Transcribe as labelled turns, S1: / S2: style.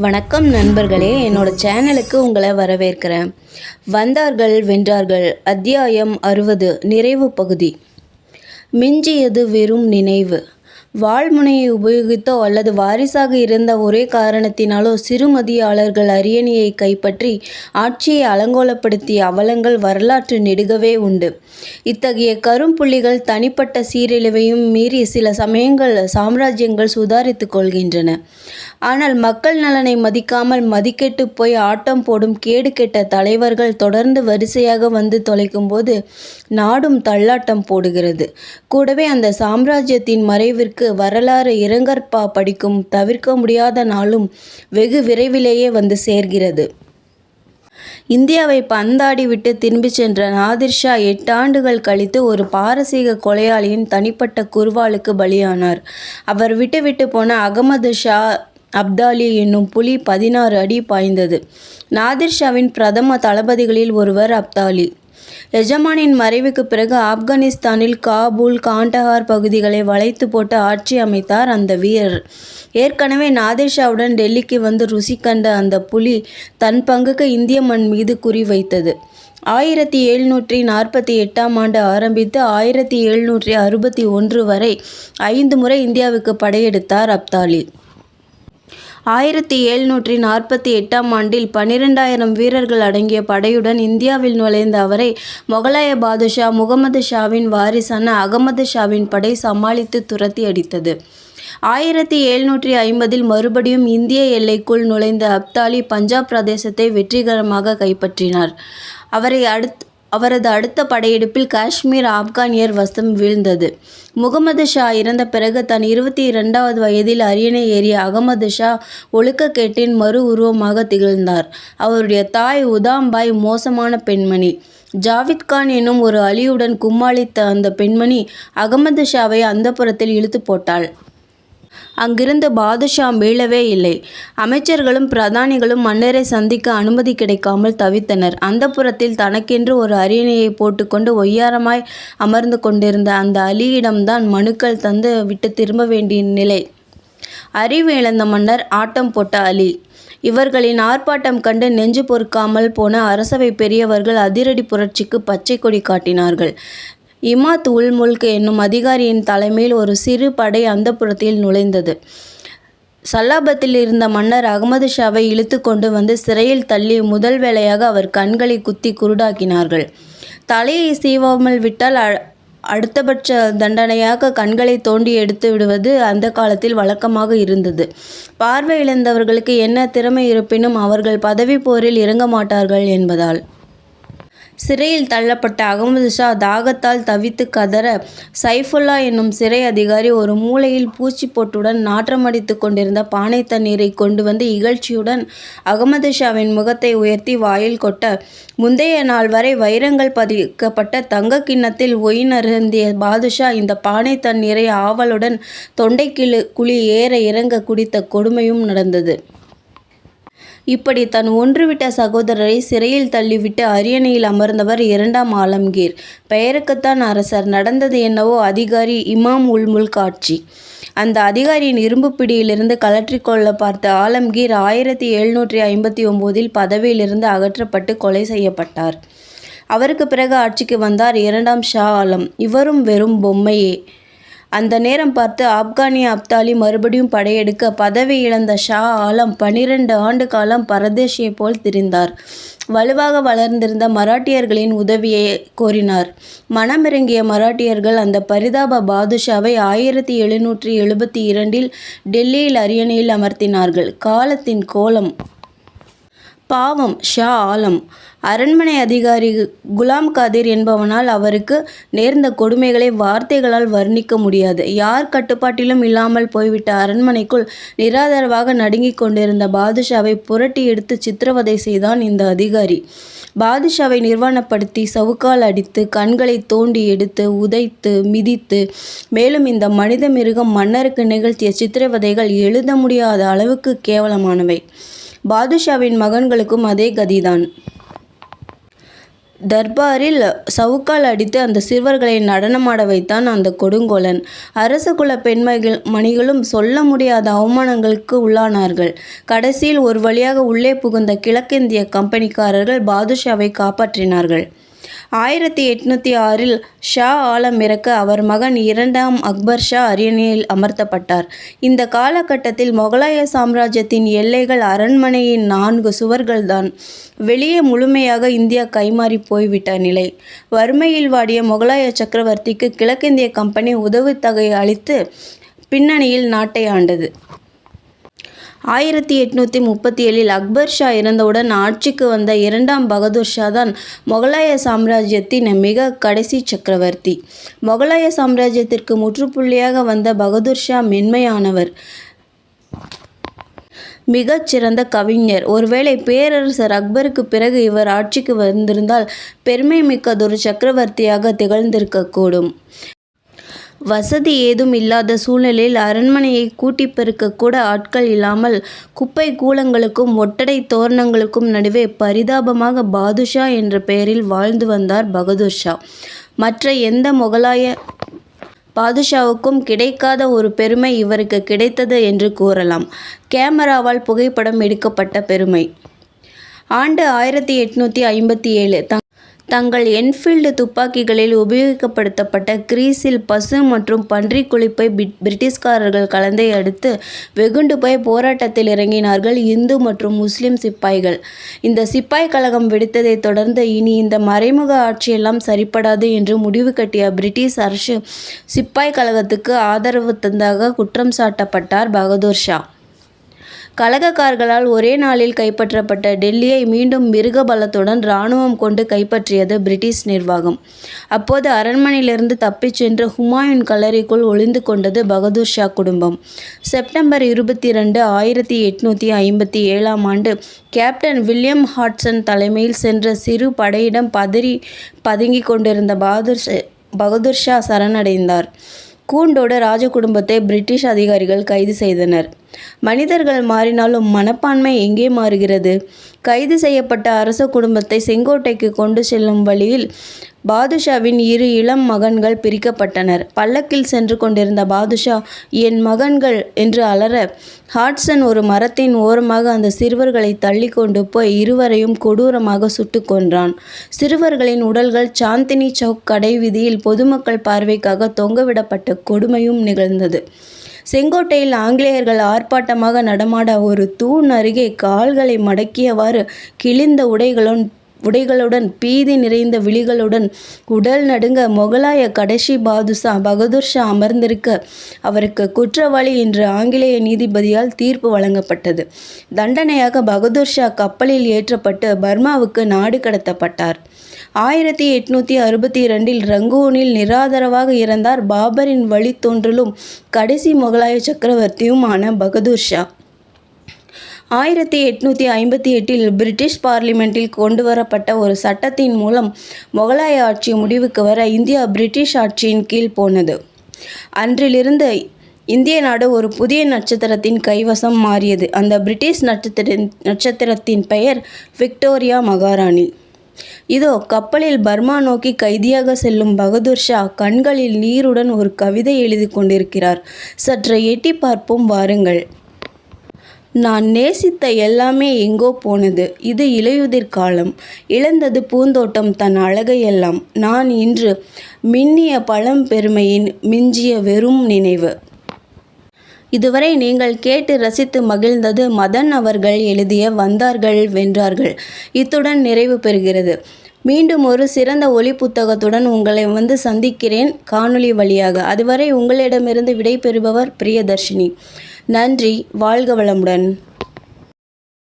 S1: வணக்கம் நண்பர்களே. என்னோட சேனலுக்கு உங்களை வரவேற்கிறேன். வந்தார்கள் வென்றார்கள். அத்தியாயம் அறுபது நிறைவு பகுதி. மிஞ்சியது வெறும் நினைவு. வாழ்முனையை உபயோகித்தோ அல்லது வாரிசாக இருந்த ஒரே காரணத்தினாலோ சிறுமதியாளர்கள் அரியணையை கைப்பற்றி ஆட்சியை அலங்கோலப்படுத்திய அவலங்கள் வரலாற்று நெடுகவே உண்டு. இத்தகைய கரும்புள்ளிகள் தனிப்பட்ட சீரழிவையும் மீறி சில சமயங்கள் சாம்ராஜ்யங்கள் சுதாரித்துக் கொள்கின்றன. ஆனால் மக்கள் நலனை மதிக்காமல் மதிக்கெட்டு போய் ஆட்டம் போடும் கேடு கெட்ட தலைவர்கள் தொடர்ந்து வரிசையாக வந்து தொலைக்கும்போது நாடும் தள்ளாட்டம் போடுகிறது. கூடவே அந்த சாம்ராஜ்யத்தின் மறைவிற்கு வரலாறு இரங்கற்பா படிக்கும் தவிர்க்க முடியாத நாளும் வெகு விரைவிலேயே வந்து சேர்கிறது. இந்தியாவை பந்தாடி விட்டு திரும்பி சென்ற நாதிர்ஷா எட்டு ஆண்டுகள் கழித்து ஒரு பாரசீக கொலையாளியின் தனிப்பட்ட குருவாளுக்கு பலியானார். அவர் விட்டுவிட்டு போன அகமது ஷா அப்தாலி என்னும் புலி பதினாறு அடி பாய்ந்தது. நாதிர்ஷாவின் பிரதம தளபதிகளில் ஒருவர் அப்தாலி. எஜமானின் மறைவுக்கு பிறகு ஆப்கானிஸ்தானில் காபூல் காண்டஹார் பகுதிகளை வளைத்து போட்டு ஆட்சி அமைத்தார் அந்த வீரர். ஏற்கனவே நாதேஷாவுடன் டெல்லிக்கு வந்து ருசி கண்ட அந்த புலி தன் பங்குக்கு இந்திய மண் மீது குறிவைத்தது ஆயிரத்தி எழுநூற்றி நாற்பத்தி எட்டாம் ஆண்டு ஆரம்பித்து ஆயிரத்தி எழுநூற்றி அறுபத்தி ஒன்று வரை ஐந்து முறை இந்தியாவுக்கு படையெடுத்தார் அப்தாலி. ஆயிரத்தி எழுநூற்றி நாற்பத்தி எட்டாம் ஆண்டில் பன்னிரெண்டாயிரம் வீரர்கள் அடங்கிய படையுடன் இந்தியாவில் நுழைந்த அவரை மொகலாய பாதுஷா முகமது ஷாவின் வாரிசான அகமது ஷாவின் படை சமாளித்து துரத்தி அடித்தது. ஆயிரத்தி எழுநூற்றி ஐம்பதில் மறுபடியும் இந்திய எல்லைக்குள் நுழைந்த அப்தாலி பஞ்சாப் பிரதேசத்தை வெற்றிகரமாக கைப்பற்றினார். அவரை அடுத்து அவரது அடுத்த படையெடுப்பில் காஷ்மீர் ஆப்கானியர் வசம் வீழ்ந்தது. முகமது ஷா இறந்த பிறகு தன் இருபத்தி இரண்டாவது வயதில் அரியணை ஏறிய அகமது ஷா ஒழுக்கக்கேட்டின் மறு உருவமாக திகழ்ந்தார். அவருடைய தாய் உதாம்பாய் மோசமான பெண்மணி. ஜாவித் கான் என்னும் ஒரு அலியுடன் கும்மாளித்த அந்த பெண்மணி அகமது ஷாவை அந்தப்புறத்தில் இழுத்து போட்டாள். அங்கிருந்து பாதுஷா மீளவே இல்லை. அமைச்சர்களும் பிரதானிகளும் மன்னரை சந்திக்க அனுமதி கிடைக்காமல் தவித்தனர். அந்தப்புறத்தில் தனக்கென்று ஒரு அரியணையை போட்டுக்கொண்டு ஒய்யாரமாய் அமர்ந்து கொண்டிருந்த அந்த அலியிடம்தான் மனுக்கள் தந்து விட்டு திரும்ப வேண்டிய நிலை. அறிவு இழந்த மன்னர் ஆட்டம் போட்ட அலி. இவர்களின் ஆர்ப்பாட்டம் கண்டு நெஞ்சு பொறுக்காமல் போன அரசவை பெரியவர்கள் அதிரடி புரட்சிக்கு பச்சை கொடி காட்டினார்கள். இமாத் உல் முல்க் என்னும் அதிகாரியின் தலைமையில் ஒரு சிறு படை அந்தப்புறத்தில் நுழைந்தது. சல்லாபத்தில் இருந்த மன்னர் அகமது ஷாவை இழுத்து கொண்டு வந்து சிறையில் தள்ளி முதல் வேளையாக அவர் கண்களை குத்தி குருடாக்கினார்கள். தலையை சீவாமல் விட்டால் அடுத்தபட்ச தண்டனையாக கண்களை தோண்டி எடுத்து விடுவது அந்த காலத்தில் வழக்கமாக இருந்தது. பார்வை இழந்தவர்களுக்கு என்ன திறமை இருப்பினும் அவர்கள் பதவி போரில் இறங்க மாட்டார்கள் என்பதால். சிறையில் தள்ளப்பட்ட அகமது ஷா தாகத்தால் தவித்து கதற சைஃபுல்லா என்னும் சிறை அதிகாரி ஒரு மூலையில் பூச்சி பொட்டுடன் நாற்றமடித்து கொண்டிருந்த பானை தண்ணீரை கொண்டு வந்து இகழ்ச்சியுடன் அகமது ஷாவின் முகத்தை உயர்த்தி வாயில் கொட்ட முந்தைய நாள் வரை வைரங்கள் பதிக்கப்பட்ட தங்க கிண்ணத்தில் ஒயினருந்திய பாதுஷா இந்த பானை தண்ணீரை ஆவலுடன் தொண்டை கிளு குழி ஏற இறங்க குடித்த கொடுமையும் நடந்தது. இப்படி தன் ஒன்றுவிட்ட சகோதரரை சிறையில் தள்ளிவிட்டு அரியணையில் அமர்ந்தவர் இரண்டாம் ஆலம்கீர். பெயருக்குத்தான் அரசர். நடந்தது என்னவோ அதிகாரி இமாம் உல் காட்சி. ஆட்சி அந்த அதிகாரியின் இரும்பு பிடியிலிருந்து கலற்றிக்கொள்ள பார்த்த ஆலம்கீர் ஆயிரத்தி எழுநூற்றி ஐம்பத்தி ஒம்போதில் பதவியிலிருந்து அகற்றப்பட்டு கொலை செய்யப்பட்டார். அவருக்கு பிறகு ஆட்சிக்கு வந்தார் இரண்டாம் ஷா ஆலம். இவரும் வெறும் பொம்மையே. அந்த நேரம் பார்த்து ஆப்கானிய அப்தாலி மறுபடியும் படையெடுக்க பதவி இழந்த ஷா ஆலம் பனிரெண்டு ஆண்டு காலம் பரதேஷியை போல் திரிந்தார். வலுவாக வளர்ந்திருந்த மராட்டியர்களின் உதவியை கோரினார். மனமிறங்கிய மராட்டியர்கள் அந்த பரிதாப பாதுஷாவை ஆயிரத்தி எழுநூற்றி எழுபத்தி இரண்டில் டெல்லியில் அரியணையில் அமர்த்தினார்கள். காலத்தின் கோலம் பாவம் ஷா ஆலம் அரண்மனை அதிகாரி குலாம் காதிர் என்பவனால் அவருக்கு நேர்ந்த கொடுமைகளை வார்த்தைகளால் வர்ணிக்க முடியாது. யார் கட்டுப்பாட்டிலும் இல்லாமல் போய்விட்ட அரண்மனைக்குள் நிராதரவாக நடுங்கிக் கொண்டிருந்த பாதுஷாவை புரட்டி எடுத்து சித்திரவதை செய்தான் இந்த அதிகாரி. பாதுஷாவை நிர்வாணப்படுத்தி சவுக்கால் அடித்து கண்களை தோண்டி எடுத்து உதைத்து மிதித்து மேலும் இந்த மனித மிருகம் மன்னருக்கு நிகழ்த்திய சித்திரவதைகள் எழுத முடியாத அளவுக்கு கேவலமானவை. பாதுஷாவின் மகன்களுக்கும் அதே கதிதான். தர்பாரில் சவுக்கால் அடித்து அந்த சிறுவர்களை நடனமாட வைத்தான் அந்த கொடுங்கோலன். அரசகுல பெண்மைகள் மணிகளும் சொல்ல முடியாத அவமானங்களுக்கு உள்ளானார்கள். கடைசியில் ஒரு வழியாக உள்ளே புகுந்த கிழக்கிந்திய கம்பெனிக்காரர்கள் பாதுஷாவை காப்பாற்றினார்கள். ஆயிரத்தி எட்நூற்றி ஆறில் ஷா ஆலம் இறக்க அவர் மகன் இரண்டாம் அக்பர் ஷா அரியணையில் அமர்த்தப்பட்டார். இந்த காலகட்டத்தில் முகலாய சாம்ராஜ்யத்தின் எல்லைகள் அரண்மனையின் நான்கு சுவர்கள்தான். வெளியே முழுமையாக இந்தியா கைமாறி போய்விட்ட நிலை. வறுமையில் வாடிய முகலாய சக்கரவர்த்திக்கு கிழக்கிந்திய கம்பெனி உதவித்தொகை அளித்து பின்னணியில் நாட்டை ஆண்டது. ஆயிரத்தி எட்நூற்றி முப்பத்தி ஏழில் அக்பர் ஷா இறந்தவுடன் ஆட்சிக்கு வந்த இரண்டாம் பகதூர் ஷா தான் முகலாய சாம்ராஜ்யத்தின் மிக கடைசி சக்கரவர்த்தி. முகலாய சாம்ராஜ்யத்திற்கு முற்றுப்புள்ளியாக வந்த பகதூர் ஷா மென்மையானவர். மிகச் சிறந்த கவிஞர். ஒருவேளை பேரரசர் அக்பருக்கு பிறகு இவர் ஆட்சிக்கு வந்திருந்தால் பெருமை மிக்கதொரு சக்கரவர்த்தியாக திகழ்ந்திருக்கக்கூடும். வசதி ஏதும் இல்லாத சூழ்நிலையில் அரண்மனையை கூட்டி பெருக்க கூட ஆட்கள் இல்லாமல் குப்பை கூலங்களுக்கும் ஒட்டடை தோரணங்களுக்கும் நடுவே பரிதாபமாக பாதுஷா என்ற பெயரில் வாழ்ந்து வந்தார் பகதூர்ஷா மற்ற எந்த முகலாய பாதுஷாவுக்கும் கிடைக்காத ஒரு பெருமை இவருக்கு கிடைத்தது என்று கூறலாம். கேமராவால் புகைப்படம் எடுக்கப்பட்ட பெருமை. ஆண்டு ஆயிரத்தி எட்நூற்றி ஐம்பத்தி ஏழு தங்கள் என்ஃபீல்டு துப்பாக்கிகளில் உபயோகப்படுத்தப்பட்ட கிரீஸில் பசு மற்றும் பன்றி குளிப்பை பிரிட்டிஷ்காரர்கள் கலந்தை அடுத்து வெகுண்டு போய் போராட்டத்தில் இறங்கினார்கள் இந்து மற்றும் முஸ்லிம் சிப்பாய்கள். இந்த சிப்பாய் கழகம் வெடித்ததை தொடர்ந்து இனி இந்த மறைமுக ஆட்சியெல்லாம் சரிப்படாது என்று முடிவு கட்டிய பிரிட்டிஷ் அரசு சிப்பாய் கழகத்துக்கு ஆதரவு தந்தாக குற்றம் சாட்டப்பட்டார் பகதூர் ஷா. கலகக்காரர்களால் ஒரே நாளில் கைப்பற்றப்பட்ட டெல்லியை மீண்டும் மிருக பலத்துடன் இராணுவம் கொண்டு கைப்பற்றியது பிரிட்டிஷ் நிர்வாகம். அப்போது அரண்மனையிலிருந்து தப்பிச் சென்று ஹுமாயூன் கல்லறைக்குள் ஒளிந்து கொண்டது பகதூர் ஷா குடும்பம். செப்டம்பர் இருபத்தி ரெண்டு ஆயிரத்தி எட்நூற்றி ஐம்பத்தி ஏழாம் ஆண்டு கேப்டன் வில்லியம் ஹாட்சன் தலைமையில் சென்ற சிறு படையிடம் பதறி பதுங்கி கொண்டிருந்த பகதூர் பகதூர் ஷா சரணடைந்தார். கூண்டோடு ராஜ குடும்பத்தை பிரிட்டிஷ் அதிகாரிகள் கைது செய்தனர். மனிதர்கள் மாறினாலும் மனப்பான்மை எங்கே மாறுகிறது? கைது செய்யப்பட்ட அரச குடும்பத்தை செங்கோட்டைக்கு கொண்டு செல்லும் வழியில் பாதுஷாவின் இரு இளம் மகன்கள் பிரிக்கப்பட்டனர். பல்லக்கில் சென்று கொண்டிருந்த பாதுஷா என் மகன்கள் என்று அலற ஹாட்சன் ஒரு மரத்தின் ஓரமாக அந்த சிறுவர்களை தள்ளி கொண்டு போய் இருவரையும் கொடூரமாக சுட்டு கொன்றான். சிறுவர்களின் உடல்கள் சாந்தினி சவுக் கடை வீதியில் பொதுமக்கள் பார்வைக்காக தொங்கவிடப்பட்ட கொடுமையும் நிகழ்ந்தது. செங்கோட்டையில் ஆங்கிலேயர்கள் ஆர்ப்பாட்டமாக நடமாட ஒரு தூண் அருகே கால்களை மடக்கியவாறு கிழிந்த உடைகளும் உடைகளுடன் பீதி நிறைந்த விழிகளுடன் உடல் நடுங்க முகலாய கடைசி பாதுஷா பகதூர் ஷா அமர்ந்திருக்க அவருக்கு குற்றவாளி என்று ஆங்கிலேய நீதிபதியால் தீர்ப்பு வழங்கப்பட்டது. தண்டனையாக பகதூர் ஷா கப்பலில் ஏற்றப்பட்டு பர்மாவுக்கு நாடு கடத்தப்பட்டார். ஆயிரத்தி எட்நூற்றி அறுபத்தி இரண்டில் ரங்கூனில் நிராதரவாக இறந்தார் பாபரின் வழித்தோன்றலும் கடைசி முகலாய சக்கரவர்த்தியுமான பகதூர் ஷா. ஆயிரத்தி எட்நூற்றி ஐம்பத்தி எட்டில் பிரிட்டிஷ் பார்லிமெண்ட்டில் கொண்டு வரப்பட்ட ஒரு சட்டத்தின் மூலம் முகலாய ஆட்சி முடிவுக்கு வர இந்தியா பிரிட்டிஷ் ஆட்சியின் கீழ் போனது. அன்றிலிருந்து இந்திய நாடு ஒரு புதிய நட்சத்திரத்தின் கைவசம் மாறியது. அந்த பிரிட்டிஷ் நட்சத்திர நட்சத்திரத்தின் பெயர் விக்டோரியா மகாராணி. இதோ கப்பலில் பர்மா நோக்கி கைதியாக செல்லும் பகதூர் ஷா கண்களில் நீருடன் ஒரு கவிதை எழுதி கொண்டிருக்கிறார். சற்று எட்டி பார்ப்போம் வாருங்கள். நான் நேசித்த எல்லாமே எங்கோ போனது. இது இலையுதிர் காலம். இழந்தது பூந்தோட்டம் தன் அழகையெல்லாம் நான் இன்று மின்னிய பழம் பெருமையின் மிஞ்சிய வெறும் நினைவு. இதுவரை நீங்கள் கேட்டு ரசித்து மகிழ்ந்தது மதன் அவர்கள் எழுதிய வந்தார்கள் வென்றார்கள். இத்துடன் நிறைவு பெறுகிறது. மீண்டும் ஒரு சிறந்த ஒளி புத்தகத்துடன் உங்களை வந்து சந்திக்கிறேன் காணொளி வழியாக. அதுவரை உங்களிடமிருந்து விடைபெறுபவர் பிரியதர்ஷினி. நன்றி வாழ்க வளமுடன்.